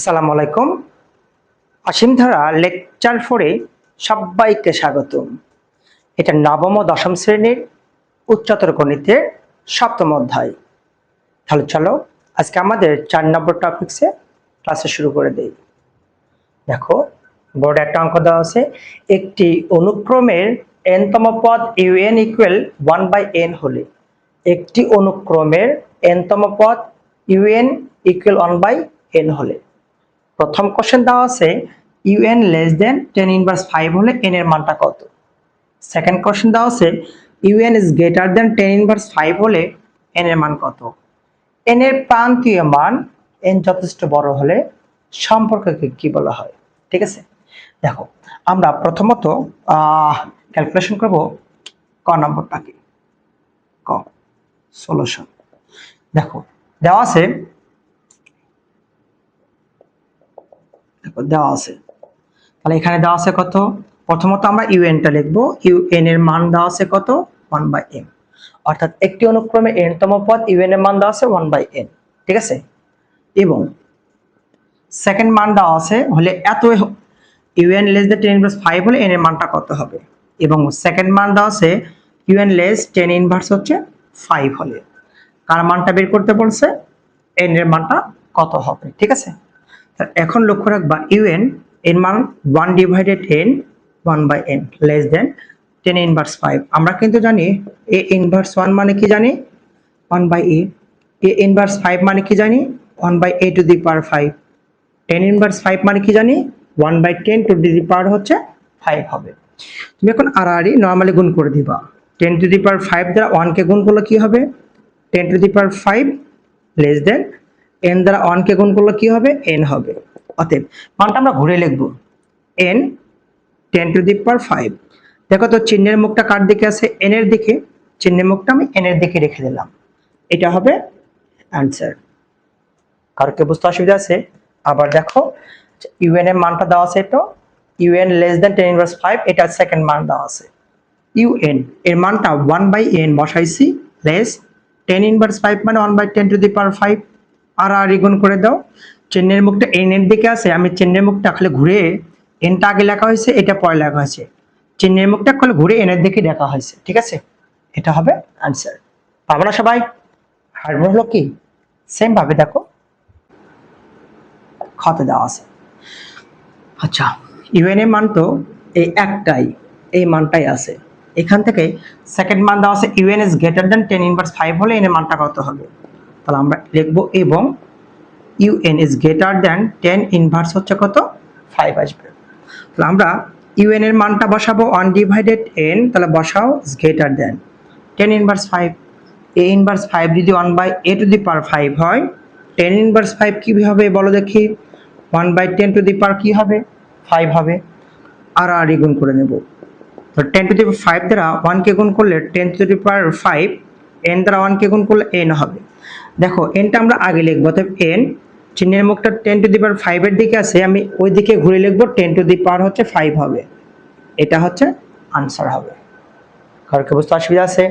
আসসালামু আলাইকুম। অসীম ধারা লেকচার ফোরে সবাইকে স্বাগতম। এটা নবম ও দশম শ্রেণির উচ্চতর গণিতের সপ্তম অধ্যায়। তাহলে চলো, আজকে আমাদের চার নম্বর টপিকসে ক্লাসে শুরু করে দেই। দেখো বোর্ডে একটা অঙ্ক দেওয়া আছে, একটি অনুক্রমের এনতম পদ U N equal one by N হলে, একটি অনুক্রমের এনতম পদ U N equal one by N হলে। প্রথম কোশ্চেন দেওয়া আছে U N less than ten inverse five হলে এন এর মানটা কত? সেকেন্ড কোশ্চেন দেওয়া আছে U N is greater than ten inverse five হলে এন এর মান কত? এন এর প্রান্তীয় মান এন যথেষ্ট বড় হলে সম্পর্ককে কি বলা হয়? ঠিক আছে? দেখো, আমরা প্রথমত ক্যালকুলেশন করব ক নম্বরটাকে ক? সলিউশন দেখো, দেওয়া আছে দেখো দেওয়া আছে। তাহলে এখানে দেওয়া আছে কত? প্রথমত আমরা ইউএনটা লিখব। ইউএন এর মান দেওয়া আছে কত? ওয়ান বাই এন অর্থাৎ একটি অনুক্রমে এন তম পদ ইউএন এর মান দেওয়া আছে ওয়ান বাই এন ঠিক আছে? এবং সেকেন্ড মান দেওয়া আছে হলে এত U N less the ten inverse five হলে এন এর মানটা কত হবে? এবং সেকেন্ড মান দেওয়া আছে U N less ten inverse হচ্ছে ফাইভ হলে। কার মানটা বের করতে বলছে? এন এর মানটা কত হবে? ঠিক আছে? এখন লক্ষ্য রাখবা ইউএন এর মান one divided N one by N less than ten inverse five আমরা কিন্তু জানি এ ইনভার্স ওয়ান মানে কি জানি? One by A A inverse five মানে কি জানি? One by A to the power five ten inverse five মানে কি জানি? One by ten to the power হচ্ছে ফাইভ হবে। তুমি এখন আর আরই নর্মালি গুণ করে দিবা। Ten to the power five দ্বারা ওয়ানকে গুণ করলে কি হবে? Ten to the power five less than N দ্বারা ওয়ানকে গুণ করলে কি হবে? এন হবে। অতএব মানটা আমরা ঘুরে লিখব। N ten to the power five দেখো তো চিহ্নের মুখটা কার দিকে আছে? এন এর দিকে। চিহ্নের মুখটা আমি এন এর দিকে রেখে দিলাম। এটা হবে অ্যান্সার কারও কি বুঝতে অসুবিধা আছে? আবার দেখো ইউএন এর মানটা দেওয়া আছে তো? U N less than ten inverse five এটা সেকেন্ড মান দেওয়া আছে। ইউএন এর মানটা ওয়ান বাই এন বসাইছি লেস টেন ইনভার্স ফাইভ মানে one by ten to the power five আর আর গুণ করে দাও। চেন্নের মুখটা এন এর দিকে আছে, আমি চেন্নের মুখটা খালি ঘুরে এনটা আগে লেখা হয়েছে, এটা পরে লেখা হয়েছে। চেন্নের মুখটা খালি ঘুরে এনের দিকে লেখা হয়েছে, ঠিক আছে? এটা হবে আনসার পাবো না সবাই? হারমোন হলো কি? সেম ভাবে দেখো। খতে দেওয়া আছে। আচ্ছা ইউএন এর মান তো এই একটাই, এই মানটাই আছে। এখান থেকে সেকেন্ড মান দেওয়া আছে U N is greater than ten inverse five হলে এন এর মানটা কত হবে? তাহলে আমরা লিখব এবং U N is greater than ten inverse হচ্ছে কত? ফাইভ আসবে। তাহলে আমরা ইউএন এর মানটা বসাবো ওয়ান ডিভাইডেড এন তাহলে বসাও is greater than ten inverse five A inverse five যদি one by A to the power five হয় টেন ইনভার্স ফাইভ কী হবে বলো দেখি? One by ten to the power কী হবে? ফাইভ হবে। আর আর গুণ করে নেব। তো টেন টু দি ফাইভ দ্বারা ওয়ানকে গুণ করলে ten to the power five N দ্বারা ওয়ানকে গুণ করলে এন হবে। দেখো এনটা আমরা আগে লিখব, অতএব এন চিহ্নের মুখটা টেন টু দি পাওয়ার ফাইভের দিকে আছে, আমি ওই দিকে ঘুরে লিখব টেন টু দি পাওয়ার হচ্ছে ফাইভ হবে। এটা হচ্ছে আনসার হবে। কারও কি বুঝতে অসুবিধা আছে?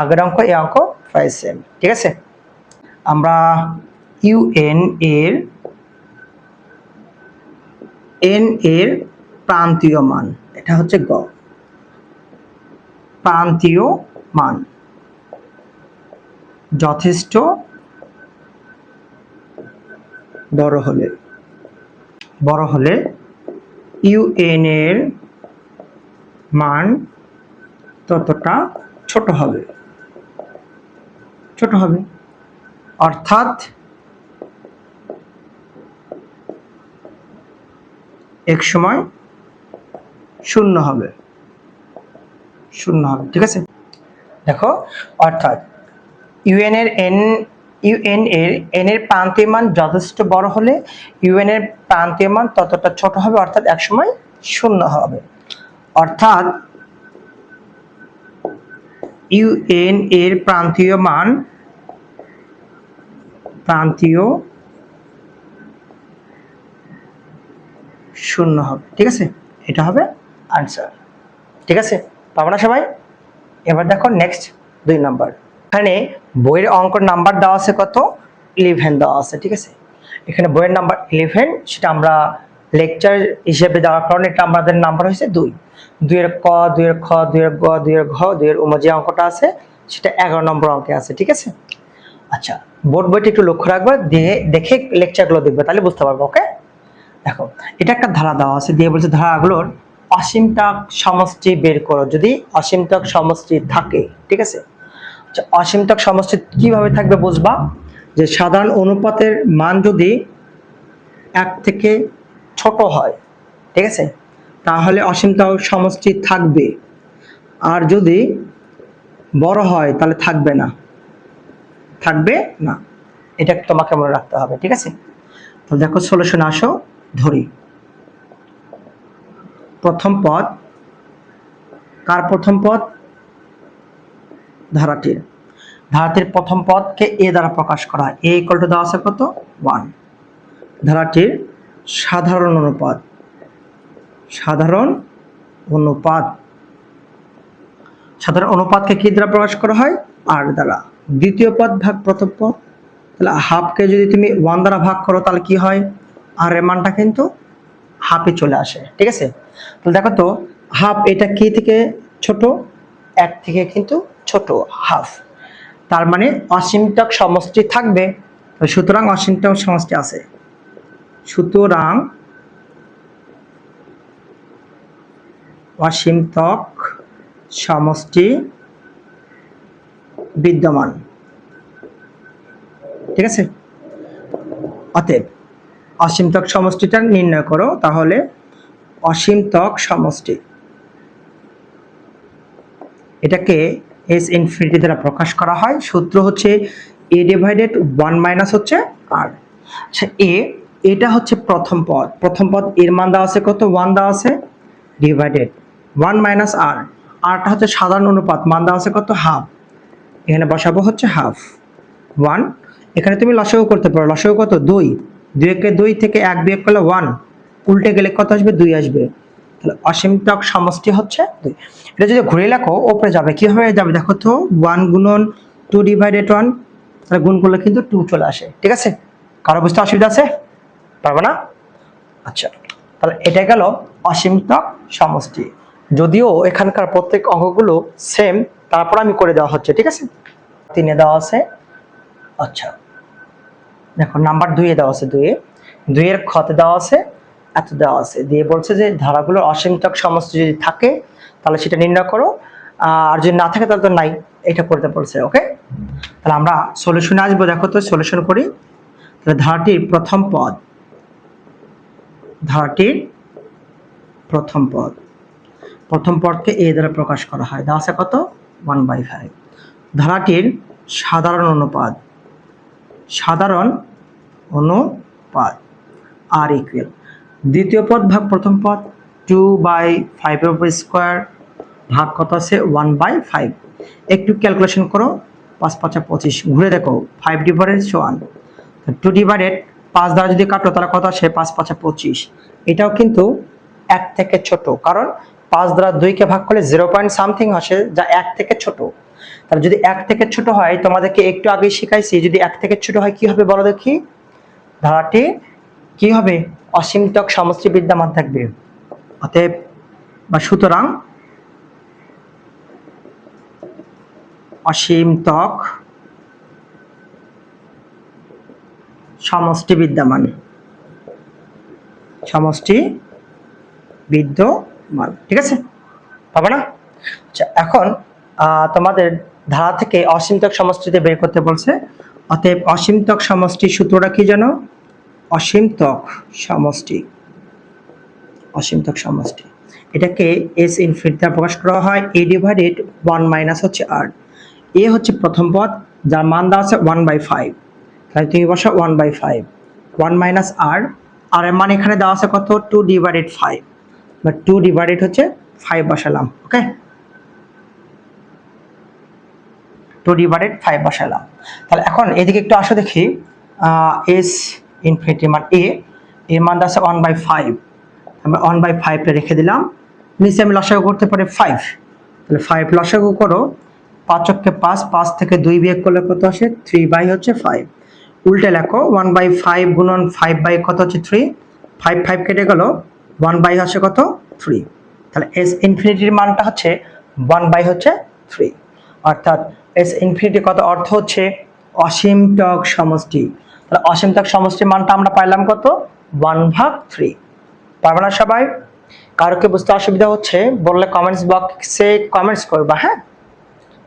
আগের অঙ্ক, এই অঙ্ক প্রায় সেম ঠিক আছে? আমরা ইউএন এর এন এর প্রান্তীয় মান, এটা হচ্ছে গ। প্রান্তীয় মান। যথেষ্ট বড় হলে। বড় হলে ইউএন এর মান ততটা ছোট হবে। ছোট হবে। অর্থাৎ এক সময় শূন্য হবে। শূন্য হবে, ঠিক আছে? দেখো, অর্থাৎ ইউএন এর এন ইউএন এর এন এর প্রান্তীয় মান যথেষ্ট বড় হলে ইউএন এর প্রান্তীয় মান ততটা ছোট হবে, অর্থাৎ একসময় শূন্য হবে। অর্থাৎ ইউএন এর প্রান্তীয় মান, প্রান্তীয় শূন্য হবে। ঠিক আছে? এটা হবে আনসার ঠিক আছে? পাবো না সবাই? এবার দেখো নেক্সট দুই নাম্বার এখানে বইয়ের অঙ্ক নাম্বার দেওয়া আছে কত? ইলেভেন দেওয়া আছে, ঠিক আছে? এখানে বইয়ের নাম্বার ইলেভেন সেটা আমরা লেকচার হিসেবে দেওয়ার কারণে এটা আমাদের নাম্বার হয়েছে দুই। দুইয়ের ক, দুইয়ের খ, দুইয়ের গ, দুইয়ের ঘ, দুইয়ের উম যে অঙ্কটা আছে, সেটা এগারো নম্বর অঙ্কে আছে, ঠিক আছে? আচ্ছা বোর্ড বইটা একটু লক্ষ্য রাখবে, দিয়ে দেখে লেকচারগুলো দেখবে, তাহলে বুঝতে পারব ওকে দেখো, এটা একটা ধারা দেওয়া আছে, দিয়ে বলছে ধারাগুলোর অসীমটাক সমষ্টি বের করো, যদি অসীমটাক সমষ্টি থাকে, ঠিক আছে? অসীমতক সমষ্টি কীভাবে থাকবে বুঝবা? যে সাধারণ অনুপাতের মান যদি এক থেকে ছোট হয়, ঠিক আছে? তাহলে অসীমতক সমষ্টি থাকবে। আর যদি বড় হয়, তাহলে থাকবে না। থাকবে না। এটা তোমাকে মনে রাখতে হবে, ঠিক আছে? তো দেখো সলিউশন আসো, ধরি। প্রথম পদ, কার প্রথম পদ? ধারাটির ধারাটির প্রথম পদকে এ দ্বারা প্রকাশ করা হয়। এ টু দেওয়া আছে কত? ওয়ান ধারাটির সাধারণ অনুপাত। সাধারণ অনুপাত। সাধারণ অনুপাতকে কি দ্বারা প্রকাশ করা হয়? আর দ্বারা। দ্বিতীয় পদ ভাগ প্রথম পদ। তাহলে হাফকে যদি তুমি ওয়ান দ্বারা ভাগ করো, তাহলে কি হয়? আর এর মানটা কিন্তু হাফে চলে আসে। ঠিক আছে? তাহলে দেখো তো হাফ এটা কি থেকে ছোট? এক থেকে কিন্তু ছোট হাফ তার মানে অসীমতক সমষ্টি থাকবে। সুতরাং অসীমতক সমষ্টি আছে। সুতরাং অসীমতক সমষ্টি বিদ্যমান। ঠিক আছে? অতএব অসীমতক সমষ্টিটা নির্ণয় করো, তাহলে অসীমতক সমষ্টি। এটাকে এস ইনফিনিটি দ্বারা প্রকাশ করা হয়। সূত্র হচ্ছে এ ডিভাইডেড ওয়ান মাইনাস হচ্ছে আর আচ্ছা এ এটা হচ্ছে প্রথম পদ। প্রথম পদ এর মান দেওয়া আছে কত? ওয়ান দেওয়া আছে। ডিভাইডেড ওয়ান মাইনাস আর আরটা হচ্ছে সাধারণ অনুপাত। মান দেওয়া আছে কত? হাফ এখানে বসাবো হচ্ছে হাফ ওয়ান এখানে তুমি লসাগু করতে পারো। লসাগু কত? দুই। দুই একে দুই থেকে এক বিয়োগ করলে ওয়ান উল্টে গেলে কত আসবে? দুই আসবে। তাহলে অসীমতক সমষ্টি হচ্ছে দুই। এটা যদি ঘুরে লেখো, ওপরে যাবে, কীভাবে যাবে দেখো তো ওয়ান গুণন টু ডিভাইডেড ওয়ান তাহলে গুণ করলে কিন্তু টু চলে আসে, ঠিক আছে? কারও বুঝতে অসুবিধা আছে? পারবে না? আচ্ছা তাহলে এটা গেল অসীমতক সমষ্টি। যদিও এখানকার প্রত্যেক অঙ্কগুলো সেম তারপর আমি করে দেওয়া হচ্ছে, ঠিক আছে? তিনে দেওয়া আছে। আচ্ছা দেখো নাম্বার দুইয়ে দেওয়া আছে দুইয়ে। দুইয়ের খতে দেওয়া আছে। এত দেওয়া আছে। দিয়ে বলছে যে ধারাগুলোর অসীমতক সমষ্টি যদি থাকে, তাহলে সেটা নির্ণয় করো। আর যদি না থাকে, তাহলে তো নাই। এটা করতে বলছে ওকে তাহলে আমরা সলিউশনে আসব। দেখো তো সলিউশন করি। তাহলে ধারাটির প্রথম পদ। ধারাটির প্রথম পদ। প্রথম পদকে এ দ্বারা প্রকাশ করা হয়। দেওয়া আছে কত? ওয়ান বাই ফাইভ ধারাটির সাধারণ অনুপাত। সাধারণ অনুপাত। আর ইকুয়াল দ্বিতীয় পদ, ভাগ প্রথম পদ টু বাই ফাইভের উপর স্কোয়ার ভাগ কত আছে? ওয়ান বাই ফাইভ একটু ক্যালকুলেশন করো, পাঁচ, পাঁচা পঁচিশ। ঘুরে দেখো five divided one two divided পাঁচ দ্বারা যদি কাটো, তাহলে কত আসে? পাঁচ, পাঁচা পঁচিশ। এটাও কিন্তু এক থেকে ছোট, কারণ পাঁচ দ্বারা দুইকে ভাগ করলে জিরো পয়েন্ট সামথিং আসে, যা এক থেকে ছোট। তাহলে যদি এক থেকে ছোট হয়, তোমাদেরকে একটু আগে শিখাইছি, যদি এক থেকে ছোট হয়, কি হবে বলো দেখি? ধারাটি কি হবে? অসীমতক সমষ্টি বিদ্যমান থাকবে। অতএব, বা সুতরাং অসীমতক সমষ্টি বিদ্যমান সমষ্টি বিদ্যমান ঠিক আছে? পাবে না? আচ্ছা এখন তোমাদের ধারা থেকে অসীমতক সমষ্টিতে বের করতে বলছে। অতএব অসীমতক সমষ্টির সূত্রটা কি জানো অসীমতক সমষ্টি। অসীমতক সমষ্টি। এটাকে এস ইনফিনিটি দ্বারা প্রকাশ করা হয়। এ ডিভাইডেড ওয়ান মাইনাস হচ্ছে আর এ হচ্ছে প্রথম পদ, যার মান দেওয়া আছে ওয়ান বাই ফাইভ তাহলে তুমি বসো one by five one minus R R এর মান এখানে দেওয়া আছে কত? টু ডিভাইডেড ফাইভ বা টু ডিভাইডেড হচ্ছে ফাইভ বসালাম ওকে টু ডিভাইডেড ফাইভ বসালাম। তাহলে এখন এদিকে একটু আসো দেখি। এস ইনফিনিটি মান এ এর মান আছে ওয়ান বাই ফাইভ আমরা ওয়ান বাই ফাইভটা রেখে দিলাম। নিচে আমি লসাগু করতে পারি ফাইভ তাহলে ফাইভ লসাগু করো। পাঁচককে পাঁচ পাঁচ থেকে দুই বিয়োগ করলে কত আসে? থ্রি বাই হচ্ছে ফাইভ উল্টে লেখো ওয়ান বাই ফাইভ গুণন ফাইভ বাই কত হচ্ছে থ্রি ফাইভ ফাইভ কেটে গেল ওয়ান বাই হচ্ছে কত? থ্রি তাহলে এস ইনফিনিটির মানটা হচ্ছে ওয়ান বাই হচ্ছে থ্রি অর্থাৎ এস ইনফিনিটি কত অর্থ হচ্ছে? অসীম টক সমষ্টি। তাহলে অসীম টক সমষ্টির মানটা আমরা পাইলাম কত? ওয়ান ভাগ থ্রি। পারবে না সবাই? কারও কি বুঝতে অসুবিধা হচ্ছে? বললে কমেন্টস বক্সে কমেন্টস করবা হ্যাঁ?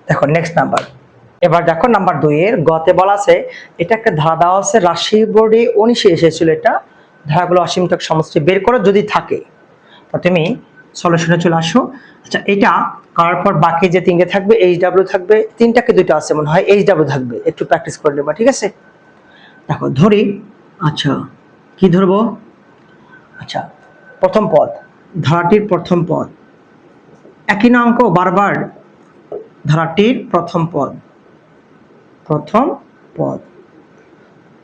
দেখো নেক্সট নাম্বার এবার দেখো নাম্বার দুই এর গতে বলা আছে, এটা একটা ধারা দেওয়া আছে রাশি বোর্ডে উনিশে এসেছিল এটা। ধারাগুলো অসীম অসীমতক সমষ্টি বের করো যদি থাকে। তো তুমি সলিউশনে চলে আসো। আচ্ছা এটা করার পর বাকি যে তিনটে থাকবে এইচ ডাব্লিউ থাকবে, তিনটাকে দুটো আছে মনে হয় এইচ ডাব্লিউ থাকবে। একটু প্র্যাকটিস করে নেবা, ঠিক আছে? দেখো, ধরি। আচ্ছা কি ধরবো? আচ্ছা প্রথম পদ, ধারাটির প্রথম পদ। একই না অঙ্ক বারবার। ধারাটির প্রথম পদ। প্রথম পদ।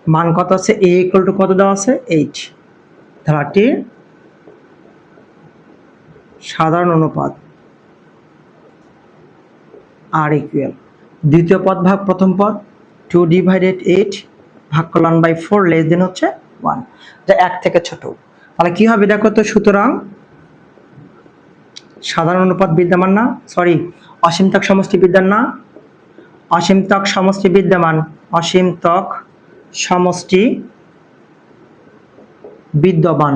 মান কত আছে? এ ইকুয়াল টু কত দেওয়া আছে? এইচ ধারাটির সাধারণ অনুপাত। আর ইকুয়াল দ্বিতীয় পদ ভাগ প্রথম পদ। টু ডিভাইডেড এইট ভাগ করলাম বাই ফোর লেস দেন হচ্ছে ওয়ান যা এক থেকে ছোট। তাহলে কি হবে দেখো তো, সুতরাং সাধারণ অনুপাত বিদ্যমান না? সরি অসীমতক সমষ্টি বিদ্যান না? অসীমতক সমষ্টি বিদ্যমান। অসীমতক সমষ্টি বিদ্যমান।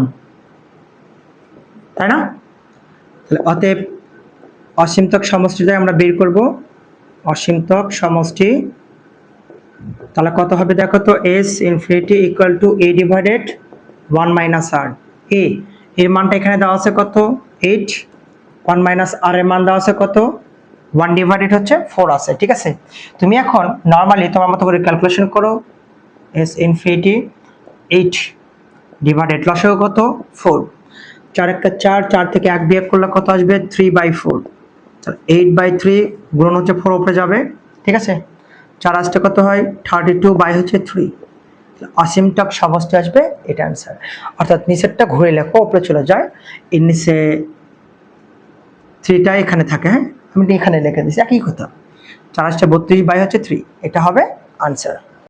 তাই না? তাহলে অতএব অসীমতক সমষ্টিটা আমরা বের করব। অসীমতক সমষ্টি তাহলে কত হবে দেখো তো? S infinity equal to A divided one minus R A এর মানটা এখানে দেওয়া আছে কত? এইট ওয়ান মাইনাস আর এর মান দেওয়া আছে কত? ওয়ান ডিভাইডেড হচ্ছে ফোর আছে, ঠিক আছে? তুমি এখন নর্মালি তোমার মতো করে ক্যালকুলেশন করো। এস ইনফিনিটি এইট ডিভাইডেড লসেও কত? ফোর চার একটা চার চার থেকে এক বিয়োগ করলে কত আসবে? Three by four eight by three গুণন হচ্ছে ফোর উপরে যাবে, ঠিক আছে? চার আসতে কত হয়? থার্টি টু বাই হচ্ছে থ্রি অসীমটক সমষ্টি আসবে, এটা অ্যান্সার অর্থাৎ নিচেরটা ঘুরে লেখো ওপরে চলে যায়। এর নিচে থ্রিটা এখানে থাকে হ্যাঁ? আমি এখানে লিখে দিচ্ছি একই কথা। চার আসতে বত্রিশ বাই হচ্ছে থ্রি এটা হবে আনসার